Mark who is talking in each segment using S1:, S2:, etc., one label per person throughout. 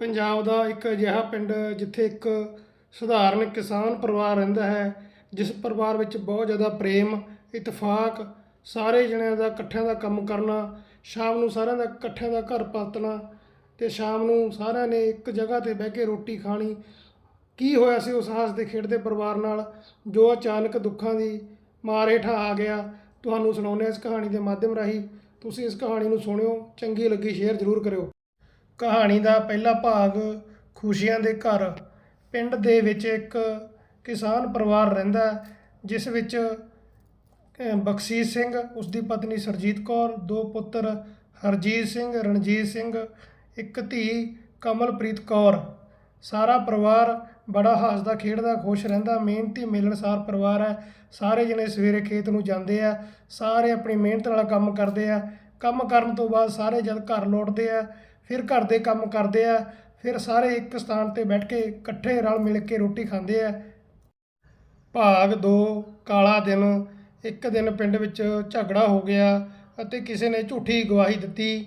S1: ਪੰਜਾਬ ਦਾ ਇੱਕ ਅਜਿਹਾ ਪਿੰਡ ਜਿੱਥੇ ਇੱਕ ਸਧਾਰਨ ਕਿਸਾਨ ਪਰਿਵਾਰ ਰਹਿੰਦਾ ਹੈ, ਜਿਸ ਪਰਿਵਾਰ ਵਿੱਚ ਬਹੁਤ ਜ਼ਿਆਦਾ ਪ੍ਰੇਮ, ਇਤਫਾਕ, ਸਾਰੇ ਜਣਿਆਂ ਦਾ ਇਕੱਠਿਆਂ ਦਾ ਕੰਮ ਕਰਨਾ, ਸ਼ਾਮ ਨੂੰ ਸਾਰਿਆਂ ਦਾ ਇਕੱਠਿਆਂ ਦਾ ਘਰ ਪਾਤਣਾ ਤੇ ਸ਼ਾਮ ਨੂੰ ਸਾਰਿਆਂ ਨੇ ਇੱਕ ਜਗ੍ਹਾ ਤੇ ਬਹਿ ਕੇ ਰੋਟੀ ਖਾਣੀ। ਕੀ ਹੋਇਆ ਸੀ ਉਸ ਹੱਸਦੇ ਖੇਡਦੇ ਪਰਿਵਾਰ ਨਾਲ? ਜੋ ਅਚਾਨਕ ਦੁੱਖਾਂ ਦੀ ਮਾਰ ਹੇਠਾਂ ਆ ਗਿਆ, ਤੁਹਾਨੂੰ ਸੁਣਾਉਂਦੇ ਹਾਂ ਇਸ ਕਹਾਣੀ ਦੇ ਮਾਧਿਅਮ ਰਾਹੀਂ। ਤੁਸੀਂ ਇਸ ਕਹਾਣੀ ਨੂੰ ਸੁਣਿਓ, ਚੰਗੀ ਲੱਗੀ ਸ਼ੇਅਰ ਜ਼ਰੂਰ ਕਰਿਓ। ਕਹਾਣੀ ਦਾ ਪਹਿਲਾ ਭਾਗ ਖੁਸ਼ੀਆਂ ਦੇ ਘਰ। ਪਿੰਡ ਦੇ ਵਿੱਚ ਇੱਕ ਕਿਸਾਨ ਪਰਿਵਾਰ ਰਹਿੰਦਾ ਜਿਸ ਵਿੱਚ ਅਹ, ਸਿੰਘ ਉਸ ਦੀ ਪਤਨੀ ਸਰਜੀਤ ਕੌਰ ਦੋ ਪੁੱਤਰ ਹਰਜੀਤ ਸਿੰਘ ਰਣਜੀਤ ਸਿੰਘ ਇੱਕ ਧੀ ਕਮਲਪ੍ਰੀਤ ਕੌਰ। ਸਾਰਾ ਪਰਿਵਾਰ ਬੜਾ ਹੱਸਦਾ ਖੇਡਦਾ ਖੁਸ਼ ਰਹਿੰਦਾ। ਮਿਹਨਤੀ ਮਿਲਣਸਾਰ ਪਰਿਵਾਰ ਹੈ। ਸਾਰੇ ਜਣੇ ਸਵੇਰੇ ਖੇਤ ਨੂੰ ਜਾਂਦੇ ਆ। ਸਾਰੇ ਆਪਣੀ ਮਿਹਨਤ ਨਾਲ ਕੰਮ ਕਰਦੇ ਆ। ਕੰਮ ਕਰਨ ਤੋਂ ਬਾਅਦ ਸਾਰੇ ਜਦ ਘਰ ਲੌਟਦੇ ਆ, ਫਿਰ ਘਰ ਦੇ ਕੰਮ ਕਰਦੇ ਆ, ਫਿਰ ਸਾਰੇ ਇੱਕ ਸਥਾਨ ਤੇ ਬੈਠ ਕੇ ਇਕੱਠੇ ਰਲ ਮਿਲ ਕੇ ਰੋਟੀ ਖਾਂਦੇ ਆ। ਭਾਗ 2 ਕਾਲਾ ਦਿਨ। ਇੱਕ ਦਿਨ ਪਿੰਡ ਵਿੱਚ ਝਗੜਾ ਹੋ ਗਿਆ ਅਤੇ ਕਿਸੇ ਨੇ ਝੂਠੀ ਗਵਾਹੀ ਦਿੱਤੀ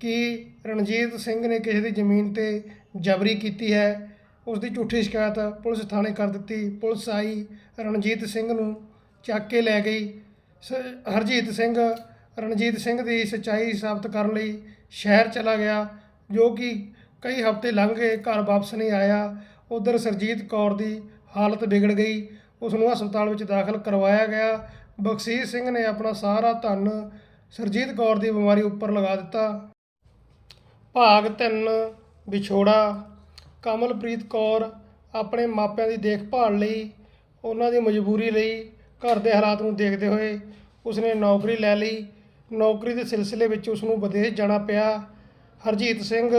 S1: ਕਿ ਰਣਜੀਤ ਸਿੰਘ ਨੇ ਕਿਸੇ ਦੀ ਜ਼ਮੀਨ ਤੇ ਜਬਰੀ ਕੀਤੀ ਹੈ। ਉਸ ਦੀ ਝੂਠੀ ਸ਼ਿਕਾਇਤ ਪੁਲਿਸ ਥਾਣੇ ਕਰ ਦਿੱਤੀ। ਪੁਲਿਸ ਆਈ, ਰਣਜੀਤ ਸਿੰਘ ਨੂੰ ਚੱਕ ਕੇ ਲੈ ਗਈ। ਸ- ਹਰਜੀਤ ਸਿੰਘ ਰਣਜੀਤ ਸਿੰਘ ਦੀ ਸੱਚਾਈ ਸਾਬਤ ਕਰਨ ਲਈ ਸ਼ਹਿਰ ਚਲਾ ਗਿਆ, ਜੋ ਕਿ ਕਈ ਹਫ਼ਤੇ ਲੰਘ ਗਏ ਘਰ ਵਾਪਸ ਨਹੀਂ ਆਇਆ। ਉਧਰ ਸਰਜੀਤ ਕੌਰ ਦੀ ਹਾਲਤ ਵਿਗੜ ਗਈ। ਉਸ ਨੂੰ ਹਸਪਤਾਲ ਵਿੱਚ ਦਾਖਲ ਕਰਵਾਇਆ ਗਿਆ। ਬਖਸ਼ੀਸ਼ ਸਿੰਘ ਨੇ ਆਪਣਾ ਸਾਰਾ ਧਨ ਸਰਜੀਤ ਕੌਰ ਦੀ ਬਿਮਾਰੀ ਉੱਪਰ ਲਗਾ ਦਿੱਤਾ। ਭਾਗ 3 ਵਿਛੋੜਾ। ਕਮਲਪ੍ਰੀਤ ਕੌਰ ਆਪਣੇ ਮਾਪਿਆਂ ਦੀ ਦੇਖਭਾਲ ਲਈ, ਉਹਨਾਂ ਦੀ ਮਜਬੂਰੀ ਲਈ ਘਰ ਦੇ ਹਾਲਾਤ ਨੂੰ ਦੇਖਦੇ ਹੋਏ ਉਸਨੇ ਨੌਕਰੀ ਲੈ ਲਈ। ਨੌਕਰੀ ਦੇ ਸਿਲਸਿਲੇ ਵਿੱਚ ਉਸ ਨੂੰ ਵਿਦੇਸ਼ ਜਾਣਾ ਪਿਆ। ਹਰਜੀਤ ਸਿੰਘ,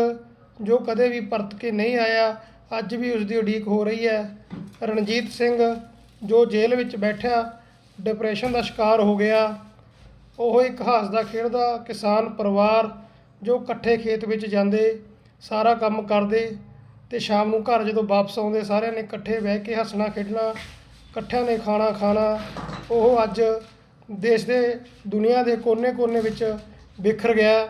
S1: ਜੋ ਕਦੇ ਵੀ ਪਰਤ ਕੇ ਨਹੀਂ ਆਇਆ, ਅੱਜ ਵੀ ਉਸ ਦੀ ਉਡੀਕ ਹੋ ਰਹੀ ਹੈ। ਰਣਜੀਤ ਸਿੰਘ, ਜੋ ਜੇਲ੍ਹ ਵਿੱਚ ਬੈਠਿਆ, ਡਿਪਰੈਸ਼ਨ ਦਾ ਸ਼ਿਕਾਰ ਹੋ ਗਿਆ। ਉਹ ਇੱਕ ਹੱਸਦਾ ਖੇਡਦਾ ਕਿਸਾਨ ਪਰਿਵਾਰ, ਜੋ ਇਕੱਠੇ ਖੇਤ ਵਿੱਚ ਜਾਂਦੇ, ਸਾਰਾ ਕੰਮ ਕਰਦੇ ਤੇ ਸ਼ਾਮ ਨੂੰ ਘਰ ਜਦੋਂ ਵਾਪਸ ਆਉਂਦੇ, ਸਾਰਿਆਂ ਨੇ ਇਕੱਠੇ ਬਹਿ ਕੇ ਹੱਸਣਾ ਖੇਡਣਾ, ਇਕੱਠਿਆਂ ਨੇ ਖਾਣਾ ਖਾਣਾ। ਉਹ ਅੱਜ ਦੇਸ਼ ਦੇ ਦੁਨੀਆ ਦੇ ਕੋਨੇ-ਕੋਨੇ ਵਿੱਚ ਵਿਖਰ ਗਿਆ।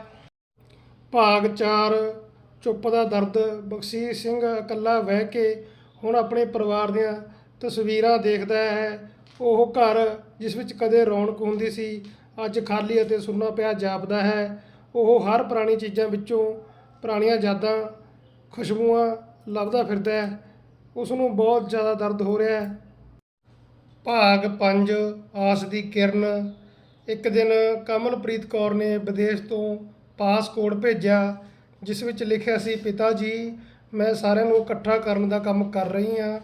S1: ਭਾਗ 4 ਚੁੱਪ ਦਾ ਦਰਦ। ਬਖਸ਼ੀਰ ਸਿੰਘ ਇਕੱਲਾ ਬਹਿ ਕੇ ਹੁਣ ਆਪਣੇ ਪਰਿਵਾਰ ਦੀਆਂ ਤਸਵੀਰਾਂ ਦੇਖਦਾ ਹੈ। ਉਹ ਘਰ, ਜਿਸ ਵਿੱਚ ਕਦੇ ਰੌਣਕ ਹੁੰਦੀ ਸੀ, ਅੱਜ ਖਾਲੀ ਅਤੇ ਸੁੰਨਾ ਪਿਆ ਜਾਪਦਾ ਹੈ। ਉਹ ਹਰ ਪੁਰਾਣੀ ਚੀਜ਼ਾਂ ਵਿੱਚੋਂ ਪੁਰਾਣੀਆਂ ਯਾਦਾਂ, ਖੁਸ਼ਬੂਆਂ ਲੱਭਦਾ ਫਿਰਦਾ ਹੈ। ਉਸ ਨੂੰ ਬਹੁਤ ਜ਼ਿਆਦਾ ਦਰਦ ਹੋ ਰਿਹਾ ਹੈ। ਭਾਗ 5 ਆਸ ਦੀ ਕਿਰਨ। ਇੱਕ ਦਿਨ ਕਮਲਪ੍ਰੀਤ ਕੌਰ ਨੇ ਵਿਦੇਸ਼ ਤੋਂ ਪਾਸਪੋਰਟ ਭੇਜਿਆ, ਜਿਸ ਵਿੱਚ ਲਿਖਿਆ ਸੀ ਪਿਤਾ ਜੀ ਮੈਂ ਸਾਰਿਆਂ ਨੂੰ ਇਕੱਠਾ ਕਰਨ ਦਾ ਕੰਮ ਕਰ ਰਹੀ ਹਾਂ।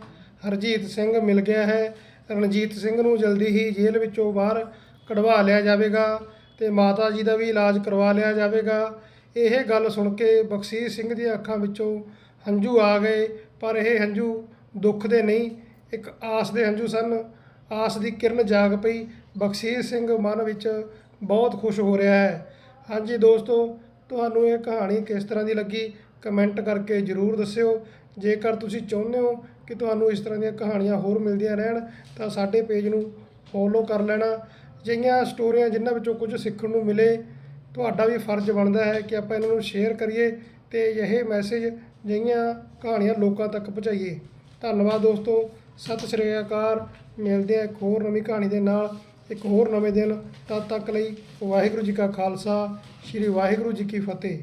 S1: ਹਰਜੀਤ ਸਿੰਘ ਮਿਲ ਗਿਆ ਹੈ। ਰਣਜੀਤ ਸਿੰਘ ਨੂੰ ਜਲਦੀ ਹੀ ਜੇਲ੍ਹ ਵਿੱਚੋਂ ਬਾਹਰ ਕਢਵਾ ਲਿਆ ਜਾਵੇਗਾ ਤੇ ਮਾਤਾ ਜੀ ਦਾ ਵੀ ਇਲਾਜ ਕਰਵਾ ਲਿਆ ਜਾਵੇਗਾ। ਇਹ ਗੱਲ ਸੁਣ ਕੇ ਬਖਸ਼ੀਸ਼ ਸਿੰਘ ਦੀਆਂ ਅੱਖਾਂ ਵਿੱਚੋਂ ਹੰਝੂ ਆ ਗਏ, ਪਰ ਇਹ ਹੰਝੂ ਦੁੱਖ ਦੇ ਨਹੀਂ, ਇੱਕ ਆਸ ਦੇ ਹੰਝੂ ਸਨ। ਆਸ ਦੀ ਕਿਰਨ ਜਾਗ ਪਈ। ਬਖਸੀਰ ਸਿੰਘ ਮਨ ਵਿੱਚ ਬਹੁਤ ਖੁਸ਼ ਹੋ ਰਿਹਾ ਹੈ। ਹਾਂਜੀ ਦੋਸਤੋ, ਤੁਹਾਨੂੰ ਇਹ ਕਹਾਣੀ ਕਿਸ ਤਰ੍ਹਾਂ ਦੀ ਲੱਗੀ? ਕਮੈਂਟ ਕਰਕੇ ਜਰੂਰ ਦੱਸਿਓ। ਜੇਕਰ ਤੁਸੀਂ ਚਾਹੁੰਦੇ ਹੋ ਕਿ ਤੁਹਾਨੂੰ ਇਸ ਤਰ੍ਹਾਂ ਦੀਆਂ ਕਹਾਣੀਆਂ ਹੋਰ ਮਿਲਦੀਆਂ ਰਹਿਣ, ਤਾਂ ਸਾਡੇ ਪੇਜ ਨੂੰ ਫੋਲੋ ਕਰ ਲੈਣਾ। ਅਜਿਹੀਆਂ ਸਟੋਰੀਆਂ ਜਿਨ੍ਹਾਂ ਵਿੱਚੋਂ ਕੁਝ ਸਿੱਖਣ ਨੂੰ ਮਿਲੇ, ਤੁਹਾਡਾ ਵੀ ਫਰਜ਼ ਬਣਦਾ ਹੈ ਕਿ ਆਪਾਂ ਇਹਨਾਂ ਨੂੰ ਸ਼ੇਅਰ ਕਰੀਏ ਤੇ ਇਹ ਮੈਸੇਜ ਜਿਹੀਆਂ ਕਹਾਣੀਆਂ ਲੋਕਾਂ ਤੱਕ ਪਹੁੰਚਾਈਏ। ਧੰਨਵਾਦ ਦੋਸਤੋ, ਸਤਿ ਸ਼੍ਰੀ ਅਕਾਲ। ਮਿਲਦੇ ਆ ਇੱਕ ਹੋਰ ਨਵੀਂ ਕਹਾਣੀ ਦੇ ਨਾਲ, ਇੱਕ ਹੋਰ ਨਵੇਂ ਦਿਨ ਤਦ ਤੱਕ ਲਈ ਵਾਹਿਗੁਰੂ ਜੀ ਕਾ ਖਾਲਸਾ, ਸ੍ਰੀ ਵਾਹਿਗੁਰੂ ਜੀ ਕੀ ਫਤਿਹ।